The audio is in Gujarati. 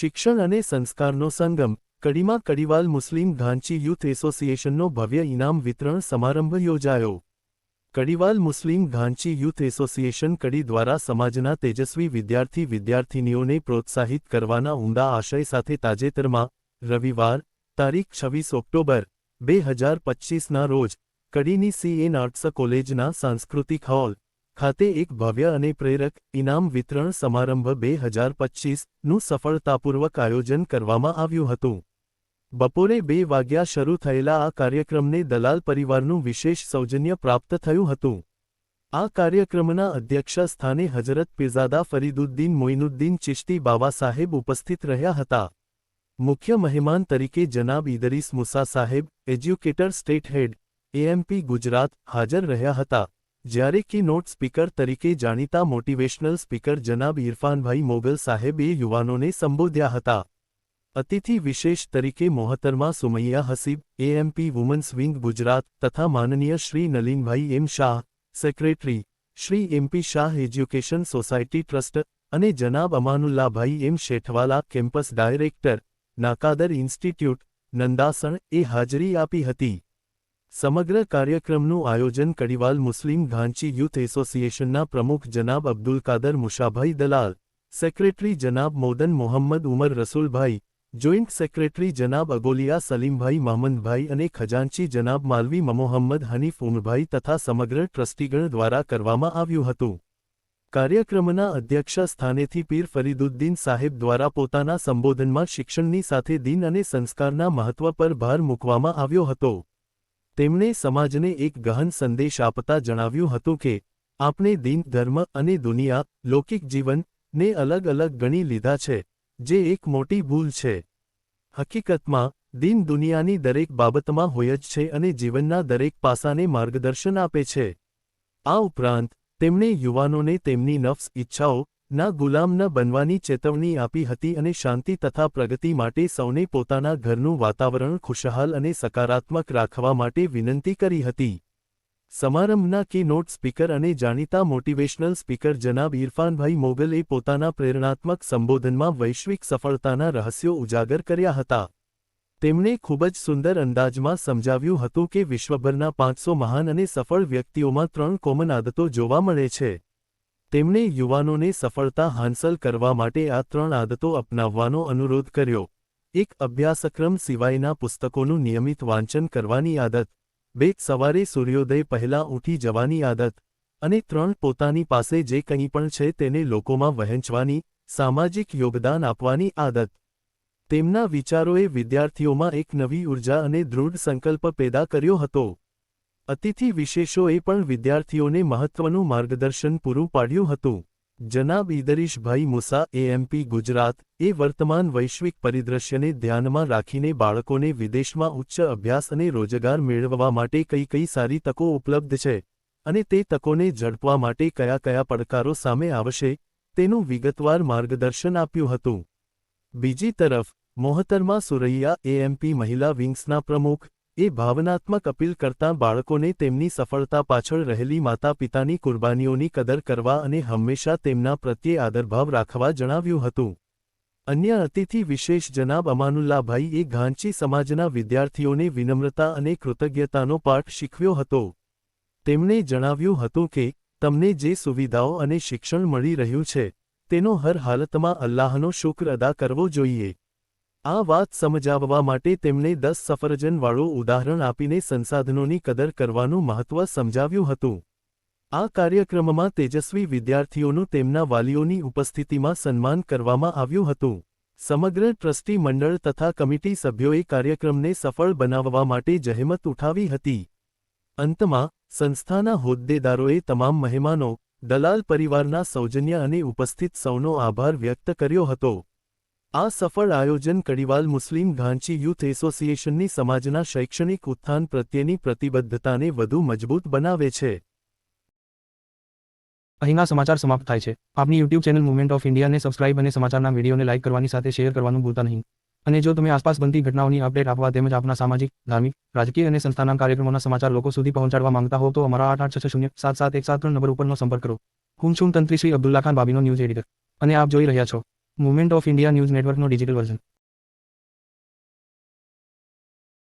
શિક્ષણ અને સંસ્કારનો સંગમ, કડીમાં કડીવાલ મુસ્લિમ ઘાંચી યુથ એસોસિએશનનો ભવ્ય ઇનામ વિતરણ સમારંભ યોજાયો. કડીવાલ મુસ્લિમ ઘાંચી યુથ એસોસિએશન કડી દ્વારા સમાજના તેજસ્વી વિદ્યાર્થી વિદ્યાર્થિનીઓને પ્રોત્સાહિત કરવાના ઊંડા આશય સાથે તાજેતરમાં, રવિવાર, તારીખ છવ્વીસ ઓક્ટોબર, બે હજાર પચ્ચીસના રોજ, કડીની સીએન આર્ટ્સ કોલેજના સાંસ્કૃતિક હોલ ખાતે એક ભવ્ય અને પ્રેરક ઇનામ વિતરણ સમારંભ બે હજાર પચ્ચીસનું સફળતાપૂર્વક આયોજન કરવામાં આવ્યું હતું. બપોરે બે વાગ્યા શરૂ થયેલા આ કાર્યક્રમને દલાલ પરિવારનું વિશેષ સૌજન્ય પ્રાપ્ત થયું હતું. આ કાર્યક્રમના અધ્યક્ષ સ્થાને હજરત પિઝાદા ફરીદુદ્દીન મોઇનુદ્દીન ચિશ્તી બાવા સાહેબ ઉપસ્થિત રહ્યા હતા. મુખ્ય મહેમાન તરીકે જનાબ ઇદરીસ મુસા સાહેબ, educator state head, AMP Gujarat, હાજર રહ્યા હતા. જ્યારે કે નોટ સ્પીકર તરીકે જાણીતા મોટિવેશનલ સ્પીકર જનાબ ઇરફાનભાઈ મોગલ સાહેબે યુવાનોને સંબોધ્યા હતા. અતિથિ વિશેષ તરીકે મોહતરમા Sumaiya Hasib AMP women's wing Gujarat તથા માનનીય Shri Nalinbhai M Shah, secretary, Shri MP Shah education society trust અને જનાબ Amanullabhai M Shethwala campus director, Nakadar institute, Nandasan એ હાજરી આપી હતી. સમગ્ર કાર્યક્રમનું આયોજન કડીવાલ મુસ્લિમ ઘાંચી યુથ એસોસિએશનના પ્રમુખ જનાબ અબ્દુલ કાદર મુશાભાઈ દલાલ, સેક્રેટરી જનાબ મોદન મોહમ્મદ ઉમર રસુલભાઈ, જોઈન્ટ સેક્રેટરી જનાબ અગોલિયા સલીમભાઈ મહમદભાઈ અને ખજાનચી જનાબ માલવી મમોહમ્મદ હનીફ ઉમરભાઈ તથા સમગ્ર ટ્રસ્ટીગણ દ્વારા કરવામાં આવ્યું હતું. કાર્યક્રમના અધ્યક્ષ સ્થાનેથી પીર ફરીદુદ્દીન સાહેબ દ્વારા પોતાના સંબોધનમાં શિક્ષણની સાથે દિન અને સંસ્કારના મહત્વ પર ભાર મૂકવામાં આવ્યો હતો. તેમણે સમાજને એક ગહન સંદેશ આપતા જણાવ્યું હતું કે, આપણે દિન, ધર્મ અને દુનિયા, લૌકિક જીવન ને અલગ અલગ ગણી લીધા છે, જે એક મોટી ભૂલ છે. હકીકતમાં, દિન દુનિયાની દરેક બાબતમાં હોય જ છે અને જીવનના દરેક પાસાને માર્ગદર્શન આપે છે. આ ઉપરાંત, તેમણે યુવાનોને તેમની નફ્સ ઇચ્છાઓ ના ગુલામ ન બનવાની ચેતવણી આપી હતી અને શાંતિ તથા પ્રગતિ માટે સૌને પોતાના ઘરનું વાતાવરણ ખુશહાલ અને સકારાત્મક રાખવા માટે વિનંતી કરી હતી. સમારંભના કી નોટ સ્પીકર અને જાણીતા મોટિવેશનલ સ્પીકર જનાબ ઇરફાનભાઈ મોગલે પોતાના પ્રેરણાત્મક સંબોધનમાં વૈશ્વિક સફળતાના રહસ્યો ઉજાગર કર્યા હતા. તેમણે ખૂબ જ સુંદર અંદાજમાં સમજાવ્યું હતું કે વિશ્વભરના પાંચસો મહાન અને સફળ વ્યક્તિઓમાં ત્રણ કોમન આદતો જોવા મળે છે. તેમણે યુવાનોને સફળતા હાંસલ કરવા માટે આ ત્રણ આદતો અપનાવવાનો અનુરોધ કર્યો. એક, અભ્યાસક્રમ સિવાયના પુસ્તકોનું નિયમિત વાંચન કરવાની આદત. બે, સવારે સૂર્યોદય પહેલાં ઊઠી જવાની આદત. અને ત્રણ, પોતાની પાસે જે કંઈ પણ છે તેને લોકોમાં વહેંચવાની, સામાજિક યોગદાન આપવાની આદત. તેમના વિચારોએ વિદ્યાર્થીઓમાં એક નવી ઊર્જા અને દૃઢ સંકલ્પ પેદા કર્યો હતો. અતિથિ વિશેષોએ પણ વિદ્યાર્થીઓને મહત્વનું માર્ગદર્શન પૂરું પાડ્યું હતું. જનાબ ઈદરીશભાઈ મુસા, એએમપી ગુજરાત, એ વર્તમાન વૈશ્વિક પરિદૃશ્યને ધ્યાનમાં રાખીને બાળકોને વિદેશમાં ઉચ્ચ અભ્યાસ અને રોજગાર મેળવવા માટે કઈ કઈ સારી તકો ઉપલબ્ધ છે અને તે તકોને ઝડપવા માટે કયા કયા પડકારો સામે આવશે, તેનું વિગતવાર માર્ગદર્શન આપ્યું હતું. બીજી તરફ, મોહતરમા સુરૈયા, એએમપી મહિલા વિંગ્સના પ્રમુખ એ ભાવનાત્મક અપીલ કરતાં બાળકોને તેમની સફળતા પાછળ રહેલી માતા પિતાની કુરબાનીઓની કદર કરવા અને હંમેશા તેમના પ્રત્યે આદરભાવ રાખવા જણાવ્યું હતું. અન્ય અતિથિ વિશેષ જનાબ અમાનુલ્લાભાઈ એ ઘાંચી સમાજના વિદ્યાર્થીઓને વિનમ્રતા અને કૃતજ્ઞતાનો પાઠ શીખવ્યો હતો. તેમણે જણાવ્યું હતું કે, તમને જે સુવિધાઓ અને શિક્ષણ મળી રહ્યું છે, તેનો હર હાલતમાં અલ્લાહનો શુક્ર અદા કરવો જોઈએ. આ વાત સમજાવવા માટે તેમણે દસ સફરજનવાળું ઉદાહરણ આપીને સંસાધનોની કદર કરવાનું મહત્વ સમજાવ્યું હતું. આ કાર્યક્રમમાં તેજસ્વી વિદ્યાર્થીઓનું તેમના વાલીઓની ઉપસ્થિતિમાં સન્માન કરવામાં આવ્યું હતું. સમગ્ર ટ્રસ્ટી મંડળ તથા કમિટી સભ્યોએ કાર્યક્રમને સફળ બનાવવા માટે જહેમત ઉઠાવી હતી. અંતમાં, સંસ્થાના હોદ્દેદારોએ તમામ મહેમાનો, દલાલ પરિવારના સૌજન્ય અને ઉપસ્થિત સૌનો આભાર વ્યક્ત કર્યો હતો. આ સફળ આયોજન કડીવાલ મુસ્લિમ ઘાંચી યુથ એસોસિએશનની સમાજના શૈક્ષણિક ઉત્થાન પ્રત્યેની પ્રતિબદ્ધતાને વધુ મજબૂત બનાવે છે. અહીંના સમાચાર સમાપ્ત થાય છે. આપની યુટ્યુબ ચેનલ મુવમેન્ટ ઓફ ઇન્ડિયાને સબસ્ક્રાઇબ અને સમાચારના વિડીયોને લાઇક કરવાની સાથે શેર કરવાનું ભૂલતા નહીં. અને જો તમે આસપાસ બનતી ઘટનાઓની અપડેટ આપવા તેમજ આપના સામાજિક, ધાર્મિક, રાજકીય અને સંસ્થાના કાર્યક્રમોના સમાચાર લોકો સુધી પહોંચાડવા માંગતા હો તો અમારા આઠ આઠ છ શૂન્ય સાત સાત એક સાત ત્રણ નંબર ઉપરનો સંપર્ક કરો. હું છું તંત્રી શ્રી અબ્દુલ્લા ખાન, બાબીનો ન્યૂઝ એડિટર. અને આપ જોઈ રહ્યા છો મુવમેન્ટ ઓફ ઇન્ડિયા ન્યૂઝ નેટવર્કનો ડિજિટલ વર્ઝન